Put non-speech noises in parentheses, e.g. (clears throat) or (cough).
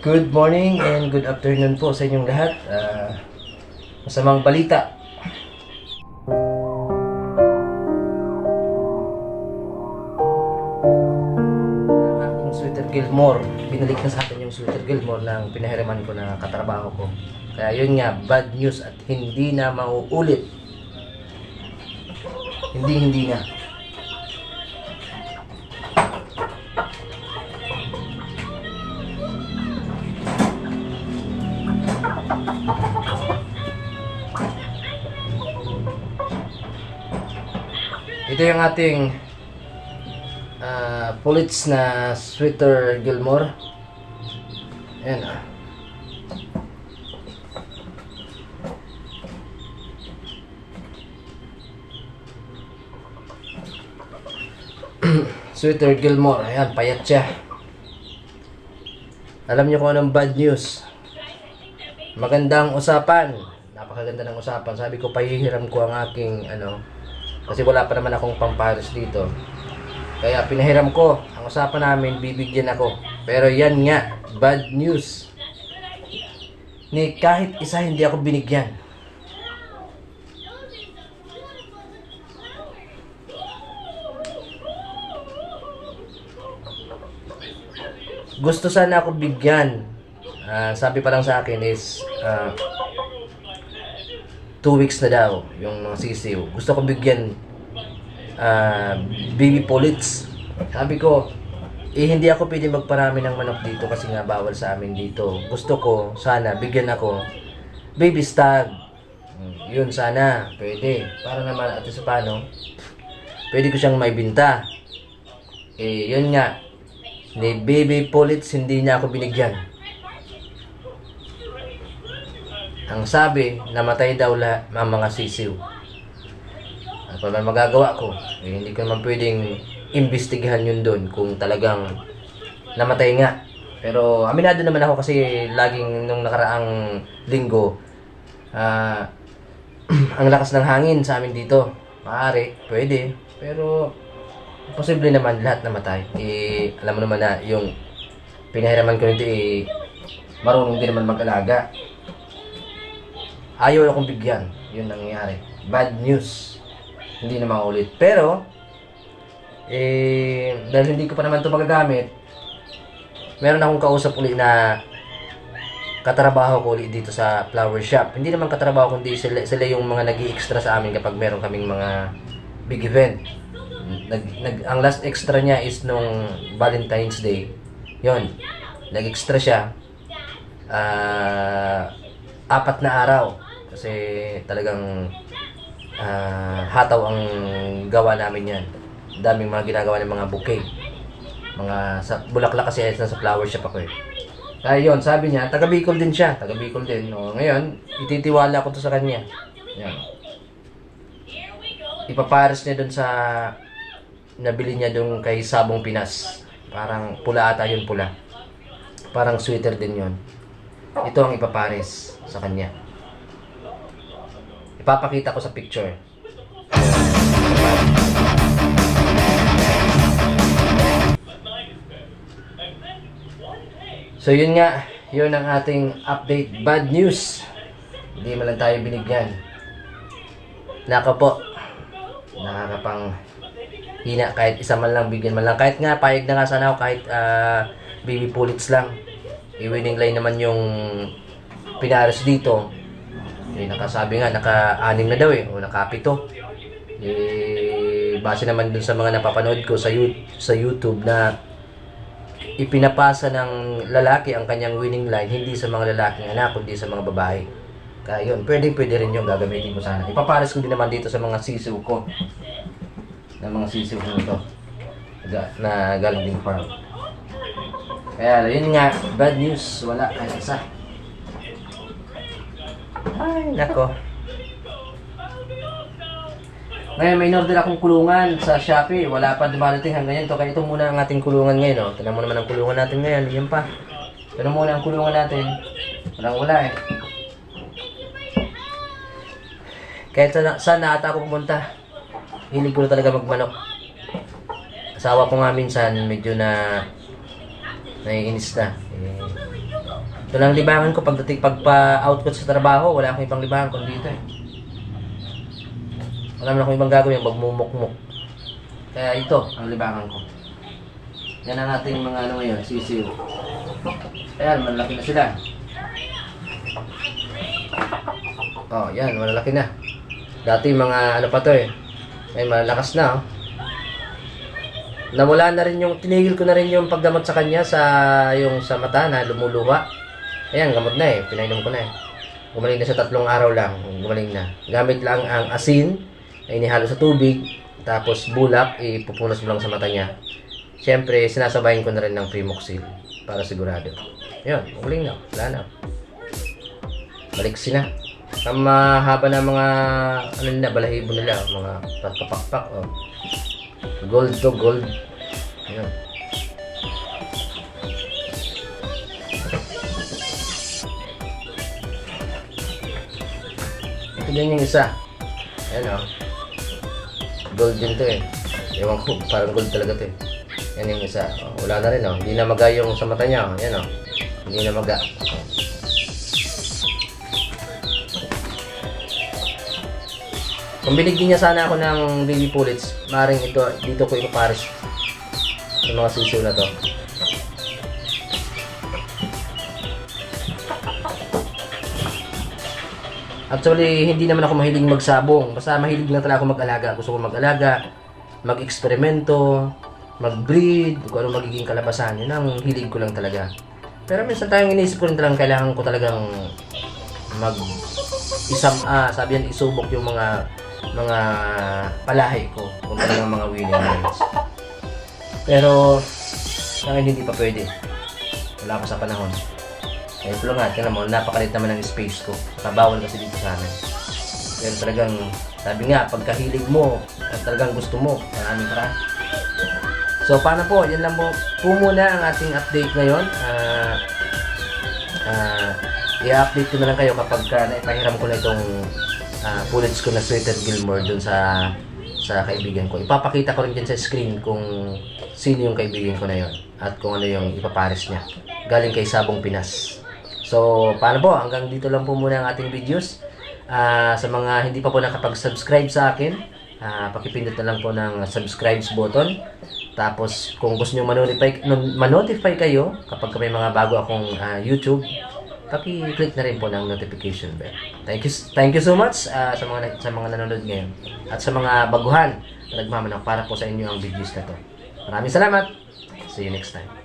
Good morning and good afternoon po sa inyong lahat. Ah, masamang balita. Ang sweater Gilmore. Binalik na sa akin yung sweater Gilmore ng pinahiraman ko na katrabaho ko. Kaya yun nga, bad news at hindi na mauulit. Hindi, hindi na. Ito yung ating ah Pulitz na sweater Gilmore. Ayan ah. (clears throat) sweater Gilmore. Ayan, payat siya. Alam niyo kung anong bad news. Magandang usapan. Napakaganda ng usapan. Sabi ko, pahihiram ko ang aking, ano, kasi wala pa naman akong pamparos dito. Kaya pinahiram ko. Ang usapan namin, bibigyan ako. Pero yan nga, bad news. Ni kahit isa hindi ako binigyan. Gusto sana ako bigyan. Uh, sabi pa lang sa akin is, uh, 2 weeks na daw yung mga sisiw. Gusto kong bigyan uh, baby pullets. Sabi ko, eh hindi ako pwede magparami ng manok dito kasi nga bawal sa amin dito. Gusto ko, sana bigyan ako baby stag. Hmm, yun sana, pwede. Para naman at sa paano, pwede ko siyang maibinta. Eh, yun nga. Ni Baby Pullets, hindi niya ako binigyan. Ang sabi, namatay daw la ang mga sisiw. Ano pa ba magagawa ko? Eh, hindi ko naman pwedeng imbestigahan yun doon kung talagang namatay nga. Pero aminado naman ako kasi laging nung nakaraang linggo, ah, (clears throat) ang lakas ng hangin sa amin dito. Maaari, pwede. Pero posible naman lahat namatay. Eh, alam mo naman na yung pinahiraman ko nito eh, marunong din naman mag-alaga ayaw akong bigyan. Yun ang nangyari. Bad news. Hindi na maulit. Pero, eh, dahil hindi ko pa naman ito magagamit, meron akong kausap uli na katrabaho ko ulit dito sa flower shop. Hindi naman katrabaho, kundi sila, sila yung mga nag extra sa amin kapag meron kaming mga big event. Nag, nag, ang last extra niya is nung Valentine's Day. Yon Nag-extra siya. Ah, apat na araw. Kasi talagang ah, hataw ang gawa namin yan. Daming mga ginagawa ng mga bouquet. Mga sa bulaklak kasi sa flower shop ako eh. Kaya yun, sabi niya, taga Bicol din siya. Taga Bicol din. O, ngayon, ititiwala ko to sa kanya. Yan. Ipapares niya dun sa nabili niya dun kay Sabong Pinas. Parang pula ata yun pula. Parang sweater din yun. Ito ang ipapares sa kanya. Ipapakita ko sa picture. So yun nga, yun ang ating update. Bad news. Hindi man lang tayo binigyan. Naka po. Nakakapang hina kahit isa man lang bigyan man lang. Kahit nga, payag na nga sana ako kahit ah, baby pullets lang. I-winning line naman yung pinaros dito. Eh, nakasabi nga, naka-anim na daw eh. O naka-pito. Eh, base naman dun sa mga napapanood ko sa, sa YouTube na ipinapasa ng lalaki ang kanyang winning line hindi sa mga lalaking anak kundi sa mga babae. Kaya yun, pwede pwede rin yung gagamitin ko sana. Ipapares ko din naman dito sa mga sisiw ko. Na mga sisiw ko ito. Ga- Na galing din farm. Kaya yun nga, bad news. Wala kahit isa. Ay, nako. Ngayon, may in-order akong kulungan sa Shopee. Wala pa dumarating hanggang yan. Kaya ito muna ang ating kulungan ngayon. Oh. Tignan mo naman ang kulungan natin ngayon. Yan pa. Tignan muna ang kulungan natin. Walang wala eh. Kahit saan, saan na ata ako pumunta, hilig ko talaga magmanok. Asawa ko nga minsan, medyo na naiinis na. Ito lang libangan ko pagdating pagpa-out sa trabaho, wala akong ibang libangan kundi ito eh. Wala naman akong ibang gagawin, magmumukmuk. Kaya ito ang libangan ko. Yan ang ating mga ano ngayon, sisiw. Ayan, malaki na sila. Oh, yan, malalaki na. Dati mga ano pa to eh. Ay, malakas na oh. Nawala na rin yung, tinigil ko na rin yung pagdamot sa kanya sa, yung sa mata na lumuluha. Ayan, gamot na eh. Pinainom ko na eh. Gumaling na sa tatlong araw lang. Gumaling na. Gamit lang ang asin na inihalo sa tubig. Tapos bulak, ipupunas mo lang sa mata niya. Siyempre, sinasabayin ko na rin ng Primoxil para sigurado. Ayun, gumaling na. Wala na. Baliksi na. Ang mahaba na mga ano nila, balahibo nila, mga papakpak. Oh. Gold to gold. Ayun. Din yung isa. Ayan o. Gold din to eh. Ewan ko, parang gold talaga to eh. Yan yung isa. Oh, wala na rin oh. Hindi na maga yung sa mata niya. Oh. Yan oh. Hindi na maga. Oh. Kung binigyan niya sana ako ng baby pullets, maring ito, dito ko ipapares yung mga sisiw na to. Actually, hindi naman ako mahilig magsabong. Basta mahilig lang talaga ako mag-alaga. Gusto ko mag-alaga, mag-eksperimento, mag-breed, kung ano magiging kalabasan. Yun ang hilig ko lang talaga. Pero minsan tayong inisip ko rin talagang kailangan ko talagang mag isam ah sabi yan isubok yung mga mga palahi ko kung talagang mga winning lines. Pero sa hindi pa pwede. Wala pa sa panahon. Eh, ito nga, tingnan mo, napakalit naman ng space ko. Saka bawal kasi dito sa amin. Pero talagang, sabi nga, pagkahilig mo, at talagang gusto mo, maraming para. So, paano po? Yan lang po, po muna ang ating update ngayon. Ah, ah, i-update ko na lang kayo kapag ka naipahiram ko na itong ah, bullets ko na Sweater Gilmore dun sa sa kaibigan ko. Ipapakita ko rin dyan sa screen kung sino yung kaibigan ko na yon at kung ano yung ipapares niya. Galing kay Sabong Pinas. So, paano po? Hanggang dito lang po muna ang ating videos. Ah, sa mga hindi pa po nakapag-subscribe sa akin, ah, pakipindot na lang po ng subscribe button. Tapos, kung gusto nyo manotify, manotify kayo kapag may mga bago akong ah, YouTube, paki-click na rin po ng notification bell. Thank you thank you so much ah, sa mga sa mga nanonood ngayon at sa mga baguhan na nagmamanak para po sa inyo ang videos na to. Maraming salamat. See you next time.